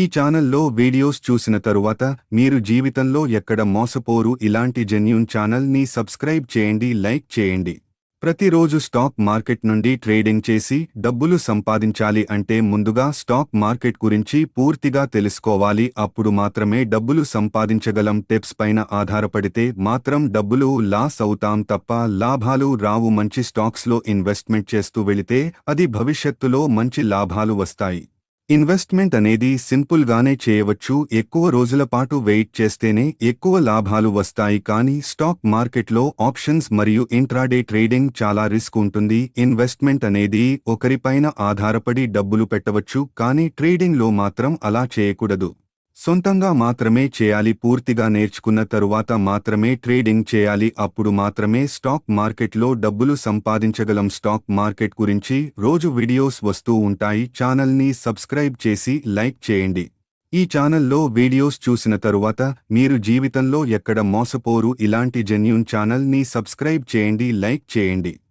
ఈ ఛానల్లో వీడియోస్ చూసిన తరువాత మీరు జీవితంలో ఎక్కడ మోసపోరు ఇలాంటి జెన్యున్ ఛానల్ని సబ్స్క్రైబ్ చేయండి లైక్ చేయండి. ప్రతిరోజు స్టాక్ మార్కెట్ నుండి ట్రేడింగ్ చేసి డబ్బులు సంపాదించాలి అంటే ముందుగా స్టాక్ మార్కెట్ గురించి పూర్తిగా తెలుసుకోవాలి. అప్పుడు మాత్రమే డబ్బులు సంపాదించగలం. టిప్స్ పైన ఆధారపడితే మాత్రం డబ్బులు లాస్ అవుతాం తప్ప లాభాలు రావు. మంచి స్టాక్స్లో ఇన్వెస్ట్మెంట్ చేస్తూ వెళితే అది భవిష్యత్తులో మంచి లాభాలు వస్తాయి. ఇన్వెస్ట్మెంట్ అనేది సింపుల్ గానే చేయవచ్చు ఎక్కువ రోజుల పాటు వెయిట్ చేస్తేనే ఎక్కువ లాభాలు వస్తాయి కానీ స్టాక్ మార్కెట్లో ఆప్షన్స్ మరియు ఇంట్రాడే ట్రేడింగ్ చాలా రిస్క్ ఉంటుంది. ఇన్వెస్ట్మెంట్ అనేది ఒకరిపైన ఆధారపడి డబ్బులు పెట్టవచ్చు కానీ ట్రేడింగ్లో మాత్రం అలా చేయకూడదు. సొంతంగా మాత్రమే చేయాలి పూర్తిగా నేర్చుకున్న తరువాత మాత్రమే ట్రేడింగ్ చేయాలి అప్పుడు మాత్రమే స్టాక్ మార్కెట్లో డబ్బులు సంపాదించగలం. స్టాక్ మార్కెట్ గురించి రోజు వీడియోస్ వస్తూ ఉంటాయి. ఛానల్ని సబ్స్క్రైబ్ చేసి లైక్ చేయండి. ఈ ఛానల్లో వీడియోస్ చూసిన తరువాత మీరు జీవితంలో ఎక్కడ మోసపోరు. ఇలాంటి జెన్యూన్ ఛానల్ని సబ్స్క్రైబ్ చేయండి లైక్ చేయండి.